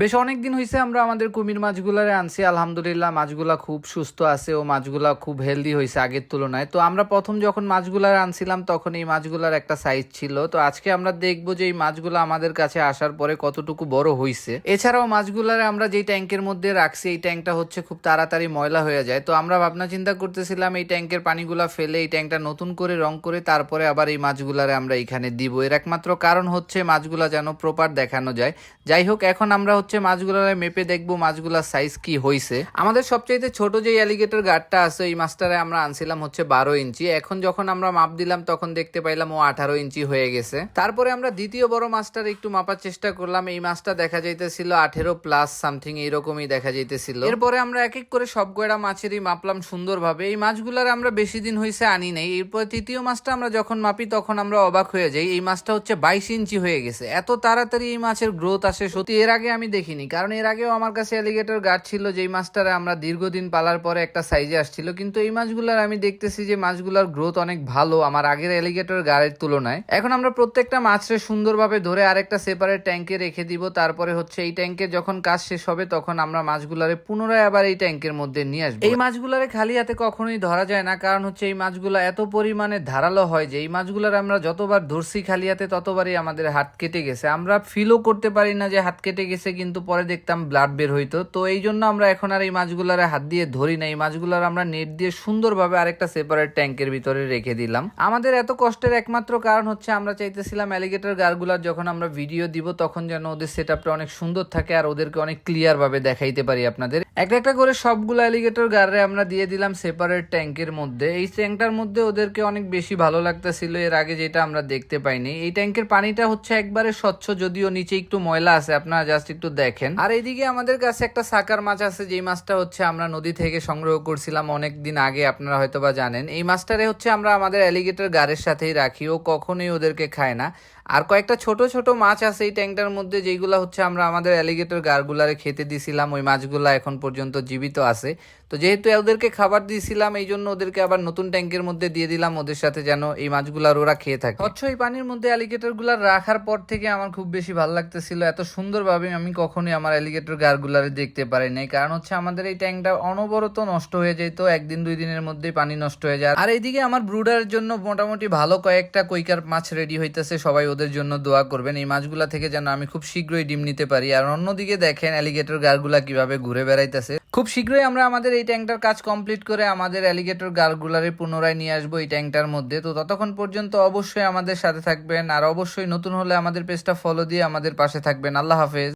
বেশ অনেক দিন হয়েছে আমরা আমাদের কুমির মাছগুলারে আনছি, আলহামদুলিল্লাহ মাছগুলা খুব সুস্থ আছে ও মাছগুলা খুব হেলদি হয়েছে আগের তুলনায়। তো আমরা প্রথম যখন মাছগুলার আনছিলাম তখন এই মাছগুলার একটা সাইজ ছিল। তো আজকে আমরা দেখব যে এই মাছগুলো আমাদের কাছে আসার পরে কতটুকু বড় হয়েছে এছাড়াও মাছগুলারে আমরা যেই ট্যাঙ্কের মধ্যে রাখছি, এই ট্যাঙ্কটা হচ্ছে খুব তাড়াতাড়ি ময়লা হয়ে যায়। তো আমরা ভাবনা চিন্তা করতেছিলাম এই ট্যাঙ্কের পানিগুলা ফেলে এই ট্যাঙ্কটা নতুন করে রং করে তারপরে আবার এই মাছগুলারে আমরা এখানে দিব। এর একমাত্র কারণ হচ্ছে মাছগুলা যেন প্রপার দেখানো যায়। যাই হোক, এখন আমরা হচ্ছে মাছগুলারে মেপে দেখব মাছগুলার সাইজ কি হয়েছে আমাদের সবচাইতে ছোট যে অ্যালিগেটর গার্ডটা আছে এই মাছটারে আমরা আনছিলাম হচ্ছে বারো ইঞ্চি। এখন যখন আমরা মাপ দিলাম, তখন দেখতে পাইলাম ও আঠারো ইঞ্চি হয়ে গেছে। তারপরে আমরা দ্বিতীয় বড় মাছটার একটু মাপার চেষ্টা করলাম। এই মাছটা দেখা যাইতেছিল আঠেরো প্লাস সামথিং এইরকমই দেখা যাইতেছিল। এরপরে আমরা এক এক করে সব গয়রা মাছেরই মাপলাম সুন্দরভাবে। এই মাছগুলার আমরা বেশি দিন হয়েছে আনি নাই। এরপর তৃতীয় মাছটা আমরা যখন মাপি, তখন আমরা অবাক হয়ে যাই। এই মাছটা হচ্ছে বাইশ ইঞ্চি হয়ে গেছে। এত তাড়াতাড়ি এই মাছের গ্রোথ আসে সত্যি। এর আগে আমি দেখিনি। কারণ এর আগেও আমার কাছে অ্যালিগেটর গাছ ছিল, যেই মাছটারে আমরা দীর্ঘদিন পালার পরে একটা সাইজে আসছিল। কিন্তু এই মাছগুলার আমি দেখতেছি যে মাছগুলার গ্রোথ অনেক ভালো, আমার আগের অ্যালিগেটর গাড়ের তুলনায়। এখন আমরা প্রত্যেকটা মাছরে সুন্দরভাবে ধরে আরেকটা সেপারেট ট্যাঙ্কে রেখে দিব। তারপরে হচ্ছে এই ট্যাঙ্কের যখন কাজ শেষ হবে, তখন আমরা মাছগুলারে পুনরায় আবার এই ট্যাঙ্কের মধ্যে নিয়ে আসব। এই মাছগুলারে খালি হাতে কখনোই ধরা যায় না, কারণ হচ্ছে এই মাছগুলা এত পরিমাণে ধারালো হয় যে এই মাছগুলার আমরা যতবার ধরছি খালি হাতে, ততবারই আমাদের হাত কেটে গেছে। আমরা ফিলও করতে পারি না যে হাত কেটে গেছে কিন্তু পরে দেখতাম ব্লাড বের হইতো। তো এই জন্য আমরা এখন আর এই মাছগুলার হাত দিয়ে ধরি না। এই মাছগুলার আমরা নেট দিয়ে সুন্দরভাবে আরেকটা সেপারেট ট্যাঙ্কের ভিতরে রেখে দিলাম। আমাদের এত কষ্টের একমাত্র কারণ হচ্ছে আমরা চাইতেছিলাম অ্যালিগেটর গারগুলার যখন আমরা ভিডিও দিব, তখন যেন ওদের সেট অনেক সুন্দর থাকে আর ওদেরকে অনেক ক্লিয়ারভাবে দেখাইতে পারি আপনাদের। একটা একটা করে সবগুলো অ্যালিগেটর গারে আমরা দিয়ে দিলাম সেপারেট ট্যাঙ্কের মধ্যে। এই ট্যাঙ্কটার মধ্যে ওদেরকে অনেক বেশি ভালো লাগতেছিল, এর আগে যেটা আমরা দেখতে পাইনি। এই ট্যাঙ্কের পানিটা হচ্ছে একবারে স্বচ্ছ, যদিও নিচে একটু ময়লা আছে, আপনারা জাস্ট একটু দেখেন। আর এইদিকে আমাদের কাছে একটা সাকার মাছ আছে, যেই মাছটা হচ্ছে আমরা নদী থেকে সংগ্রহ করছিলাম অনেক দিন আগে, আপনারা হয়তোবা জানেন। এই মাছটারে হচ্ছে আমরা আমাদের অ্যালিগেটর গারের সাথেই রাখি, ও কখনোই ওদেরকে খায় না। আর কয়েকটা ছোট ছোট মাছ আছে এই ট্যাঙ্কটার মধ্যে যেগুলো হচ্ছে আমরা আমাদের অ্যালিগেটর গারগুলারে খেতে দিছিলাম, ওই মাছগুলো এখন পর্যন্ত জীবিত আছে। তো যেহেতু ওদেরকে খাবার দিয়েছিলাম এই জন্য ওদেরকে আবার নতুন ট্যাঙ্কের মধ্যে দিয়ে দিলাম, ওদের সাথে যেন এই মাছগুলার ওরা খেয়ে থাকে। স্বচ্ছ এই পানির মধ্যে অ্যালিগেটরগুলার রাখার পর থেকে আমার খুব বেশি ভালো লাগতেছিল, এত সুন্দরভাবে আমি কখনোই আমার অ্যালিগেটর গারগুলারে দেখতে পারি নাই। কারণ হচ্ছে আমাদের এই ট্যাঙ্কটা অনবরত নষ্ট হয়ে যেত একদিন দুই দিনের মধ্যেই পানি নষ্ট হয়ে যায়। আর এইদিকে আমার ব্রুডারের জন্য মোটামুটি ভালো কয়েকটা কৈকার মাছ রেডি হইতেছে, সবাই ওদের জন্য দোয়া করবেন। এই মাছগুলা থেকে যেন আমি খুব শীঘ্রই ডিম নিতে পারি। আর অন্যদিকে দেখেন অ্যালিগেটর গারগুলা কীভাবে ঘুরে বেড়াইতেছে। খুব শীঘ্রই আমরা আমাদের এই ট্যাঙ্কটার কাজ কমপ্লিট করে আমাদের অ্যালিগেটর গারগুলারে পুনরায় নিয়ে আসব এই ট্যাঙ্কটার মধ্যে। তো ততক্ষণ পর্যন্ত অবশ্যই আমাদের সাথে থাকবেন। আর অবশ্যই নতুন হলে আমাদের পেজটা ফলো দিয়ে আমাদের পাশে থাকবেন। আল্লাহ হাফেজ।